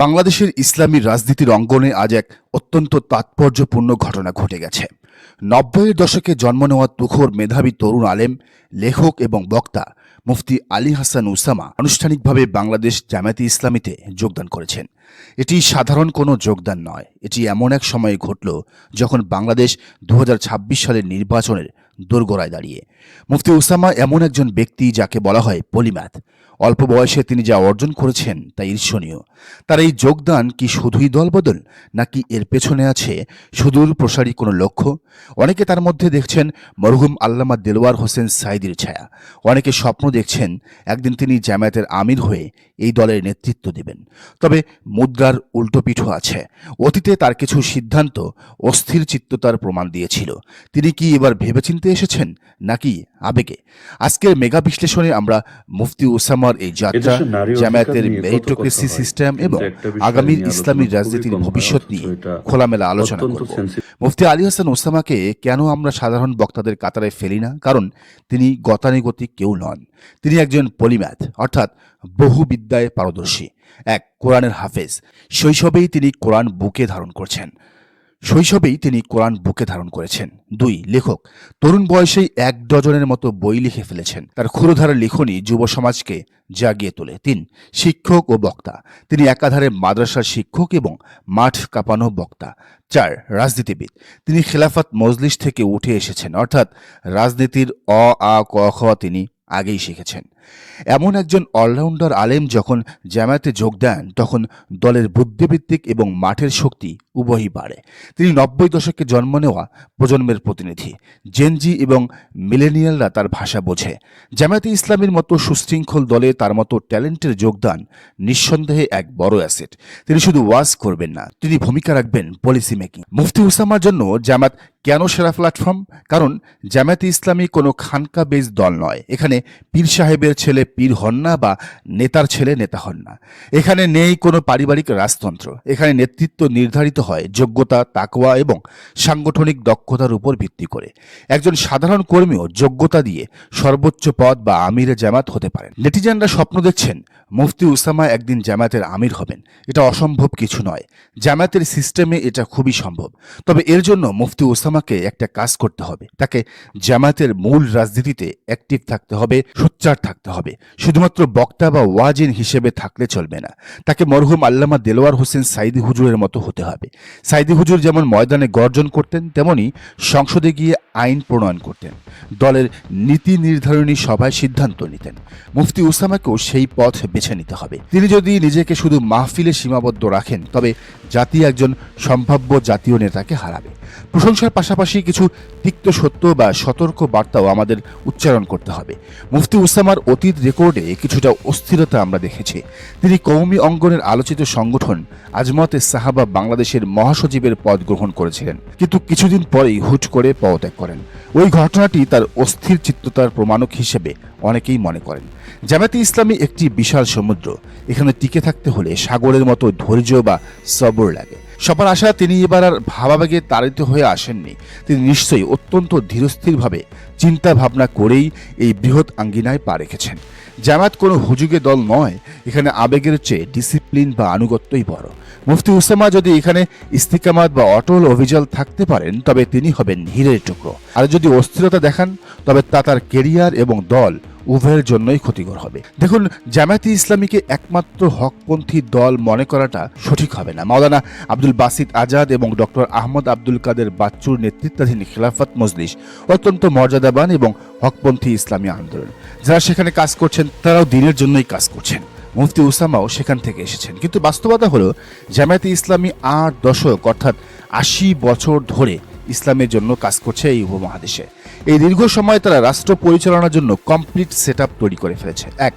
বাংলাদেশের ইসলামী রাজনীতির অঙ্গনে আজ এক অত্যন্ত তাৎপর্যপূর্ণ ঘটনা ঘটে গেছে। নব্বইয়ের দশকে জন্ম নেওয়া তুখোর মেধাবী তরুণ আলেম, লেখক এবং বক্তা মুফতি আলী হাসান উসামা আনুষ্ঠানিকভাবে বাংলাদেশ জামায়াতে ইসলামীতে যোগদান করেছেন। এটি সাধারণ কোনো যোগদান নয়, এটি এমন এক সময়ে ঘটল যখন বাংলাদেশ দু হাজার ছাব্বিশ সালের নির্বাচনের দোরগোড়ায় দাঁড়িয়ে। মুফতি উসামা এমন একজন ব্যক্তি যাকে বলা হয় পলিম্যাথ। অল্প বয়সে তিনি যা অর্জন করেছেন তা ঈর্ষণীয়। তার এই যোগদান কি শুধুই দলবদল, নাকি এর পেছনে আছে সুদূর প্রসারী কোনো লক্ষ্য? অনেকে তার মধ্যে দেখছেন মরহুম আল্লামা দেলোয়ার হোসেন সাইদির ছায়া। অনেকে স্বপ্ন দেখছেন একদিন তিনি জামায়াতের আমির হয়ে এই দলের নেতৃত্ব দেবেন। তবে মুদ্রার উল্টোপিঠও আছে। অতীতে তার কিছু সিদ্ধান্ত অস্থির চিত্ততার প্রমাণ দিয়েছিল। তিনি কি এবার ভেবেচিন্তে এসেছেন, নাকি আবেগে? আজকের মেগা বিশ্লেষণে আমরা মুফতি উসামার এই যাত্রা জামায়াতের মেরিটোক্রেসি সিস্টেম এবং আগামী ইসলামী রাজনীতির ভবিষ্যৎ নিয়ে খোলামেলা আলোচনা করব। মুফতি আলী হাসান ওসামাকে কেন আমরা সাধারণ বক্তাদের কাতারে ফেলি না? কারণ তিনি গতানুগতিক কেউ নন। তিনি একজন পলিম্যাথ অর্থাৎ বহু বিদ্যায় পারদর্শী এক কোরআনের হাফেজ। শৈশবেই তিনি কোরআন বুকে ধারণ করছেন। শৈশবেই তিনি কোরআন বুকে ধারণ করেছেন। দুই, লেখক। তরুণ বয়সেই এক ডজনের মতো বই লিখে ফেলেছেন। তার ক্ষুরধারা লিখনই যুব সমাজকে জাগিয়ে তোলে। তিন, শিক্ষক ও বক্তা। তিনি একাধারে মাদ্রাসার শিক্ষক এবং মাঠ কাঁপানো বক্তা। চার, রাজনীতিবিদ। তিনি খেলাফত মজলিস থেকে উঠে এসেছেন। অর্থাৎ রাজনীতির অ, আ, ক, খ তিনি আগেই শিখেছেন। এমন একজন অলরাউন্ডার আলেম যখন জামায়াতে যোগ দেন, তখন দলের বুদ্ধিভিত্তিক এবং মাঠের শক্তি উভয়ই বাড়ে। তিনি নব্বই দশকে জন্ম নেওয়া প্রজন্মের প্রতিনিধি। জেনজি এবং মিলেনিয়ালরা তার ভাষা বোঝে। জামায়াতে ইসলামের মতো সুশৃঙ্খল দলে তার মতো ট্যালেন্টের যোগদান নিঃসন্দেহে এক বড় অ্যাসেট। তিনি শুধু ওয়াজ করবেন না, তিনি ভূমিকা রাখবেন পলিসি মেকিং। মুফতি উসামার জন্য জামাত কেন সেরা প্ল্যাটফর্ম? কারণ জামায়াতে ইসলামী কোনো খানকা বেজ দল নয়। এখানে পীর সাহেবের ছেলে পীর হন না বা নেতার ছেলে নেতা হন না। এখানে নেই কোনো পারিবারিক রাজতন্ত্র। এখানে নেতৃত্ব নির্ধারিত হয় যোগ্যতা, তাকওয়া এবং সাংগঠনিক দক্ষতার উপর ভিত্তি করে। একজন সাধারণ কর্মীও যোগ্যতা দিয়ে সর্বোচ্চ পদ বা আমিরে জামাত হতে পারেন। নেটিজেনরা স্বপ্ন দেখছেন মুফতি উসামা একদিন জামায়াতের আমির হবেন। এটা অসম্ভব কিছু নয়। জামায়াতের সিস্টেমে এটা খুবই সম্ভব। তবে এর জন্য মুফতি ওসামাকে একটা কাজ করতে হবে। তাকে জামায়াতের মূল রাজনীতিতে অ্যাক্টিভ থাকতে হবে, সোচ্চার থাকতে হবে। শুধুমাত্র বক্তা বা ওয়াজিন হিসেবে থাকলে চলবে না। তাকে মরহুম আল্লামা দেলোয়ার হোসেন সাইদি হুজুরের মতো হতে হবে। সাইদি হুজুর যেমন ময়দানে গর্জন করতেন, তেমনি সংসদে গিয়ে আইন প্রণয়ন করতেন। দলের নীতি নির্ধারণী সভায় সিদ্ধান্ত নিতেন। মুফতি উসামাকেও সেই পথ বেছে নিতে হবে। তিনি যদি নিজেকে শুধু মাহফিলে সীমাবদ্ধ রাখেন, তবে জাতি একজন সম্ভাব্য জাতীয় নেতাকে হারাবে। প্রশংসার পাশাপাশি কিছু তিক্ত সত্য বা সতর্ক বার্তাও আমাদের উচ্চারণ করতে হবে। মুফতি উসামার অতীত রেকর্ডে কিছুটা অস্থিরতা আমরা দেখেছি। তিনি কৌমি অঙ্গনের আলোচিত সংগঠন আজমতে সাহাবা বাংলাদেশের মহাসচিবের পদ গ্রহণ করেছিলেন। কিন্তু কিছুদিন পরেই হুট করে পদত্যাগ করেন। ওই ঘটনাটি তার অস্থির চিত্ততার প্রমাণক হিসেবে অনেকেই মনে করেন। জামায়াতে ইসলামী একটি বিশাল সমুদ্র। এখানে টিকে থাকতে হলে সাগরের মতো ধৈর্য বা সবর লাগে। সবার আশা, তিনি এবার আর ভাবাবেগে তাড়িত হয়ে আসেননি। তিনি নিশ্চয়ই অত্যন্ত ধীরস্থিরভাবে চিন্তা ভাবনা করেই এই বৃহৎ আঙ্গিনায় পা রেখেছেন। জামায়াত কোনো হুজুগে দল নয়, এখানে আবেগের চেয়ে ডিসিপ্লিন বা আনুগত্যই বড়। মুফতি উসামা যদি এখানে ইস্তিকামাত বা অটল অভিযাল থাকতে পারেন, তবে তিনি হবেন হীরের টুকরো। আর যদি অস্থিরতা দেখান, তবে তা তার কেরিয়ার এবং দল উভয়ের জন্যই ক্ষতিকর হবে। দেখুন, জামায়াতে ইসলামীকে একমাত্র হকপন্থী দল মনে করাটা সঠিক হবে না। মাওলানা আব্দুল বাসিদ আজাদ এবং ডক্টর আহমদ আব্দুল কাদের বাচ্চুর নেতৃত্বাধীন খিলাফত মজলিস অত্যন্ত মর্যাদাবান এবং হকপন্থী ইসলামী আন্দোলন। যারা সেখানে কাজ করছেন, তারাও দিনের জন্যই কাজ করছেন। মুফতি উসামাও সেখান থেকে এসেছেন। কিন্তু বাস্তবতা হলো, জামায়াতে ইসলামী আট দশক, অর্থাৎ আশি বছর ধরে ইসলামের জন্য কাজ করছে এই উপমহাদেশে। এই দীর্ঘ সময় তারা রাষ্ট্র পরিচালনার জন্য কমপ্লিট সেট তৈরি করে ফেলেছে। এক,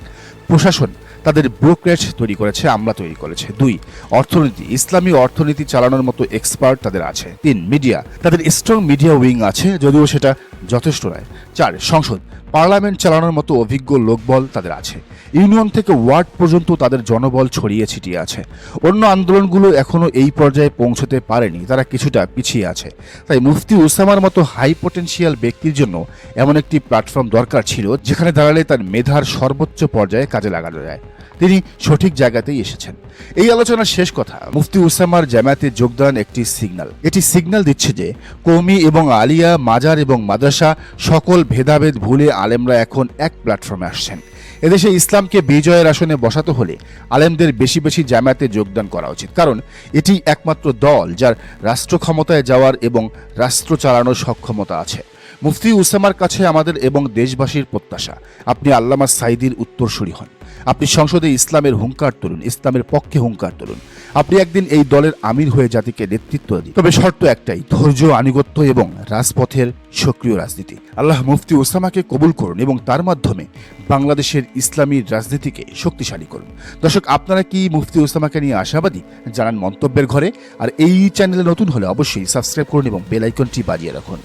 প্রশাসন তাদের ব্রোকারেজ তৈরি করেছে, আমলা তৈরি করেছে। দুই, অর্থনীতি, ইসলামী অর্থনীতি চালানোর মতো এক্সপার্ট তাদের আছে। তিন মিডিয়া তাদের স্ট্রং মিডিয়া উইং আছে, যদিও সেটা যথেষ্ট নয়। চার, সংসদ পার্লামেন্ট চালানোর মতো অভিজ্ঞ লোকবল তাদের আছে। ইউনিয়ন থেকে ওয়ার্ড পর্যন্ত তাদের জনবল ছড়িয়ে ছিটিয়ে আছে। অন্য আন্দোলনগুলো এখনও এই পর্যায়ে পৌঁছতে পারেনি। তারা কিছুটা পিছিয়ে আছে। তাই মুফতি উসামার মতো হাই পটেন্সিয়াল ব্যক্তির জন্য এমন একটি প্ল্যাটফর্ম দরকার ছিল, যেখানে দাঁড়ালে তার মেধার সর্বোচ্চ পর্যায়ে কাজে লাগানো যায়। তিনি সঠিক জায়গাতেই এসেছেন। এই আলোচনার শেষ কথা, মুফতি উসামার জামায়াতে যোগদান একটি সিগন্যাল এটি সিগন্যাল দিচ্ছে যে কৌমি এবং আলিয়া, মাজার এবং মাদ্রাসা সকল ভেদাভেদ ভুলে আলেমরা এখন এক প্ল্যাটফর্মে আসছেন। এদেশে ইসলামকে বিজয়ের আসনে বসাতে হলে আলেমদের বেশি বেশি জামায়াতে যোগদান করা উচিত। কারণ এটি একমাত্র দল যার রাষ্ট্র ক্ষমতায় যাওয়ার এবং রাষ্ট্র চালানোর সক্ষমতা আছে। মুফতি উসামার কাছে আমাদের এবং দেশবাসীর প্রত্যাশা। আপনি আল্লামা সাইদির উত্তরসূরি হন। আপনি সংসদে ইসলামের হুঙ্কার তুলুন, ইসলামের পক্ষে হুঙ্কার তুলুন। আপনি একদিন এই দলের আমির হয়ে জাতিকে নেতৃত্ব দিন। তবে শর্ত একটাই, ধৈর্য, আনুগত্য এবং রাজপথের সক্রিয় রাজনীতি। আল্লাহ মুফতি ওসামাকে কবুল করুন এবং তার মাধ্যমে বাংলাদেশের ইসলামী রাজনীতিকে শক্তিশালী করুন। দর্শক, আপনারা কি মুফতি ওসামাকে নিয়ে আশাবাদী? জানান মন্তব্যের ঘরে। আর এই চ্যানেলে নতুন হলে অবশ্যই সাবস্ক্রাইব করুন এবং বেলাইকনটি বাজিয়ে রাখুন।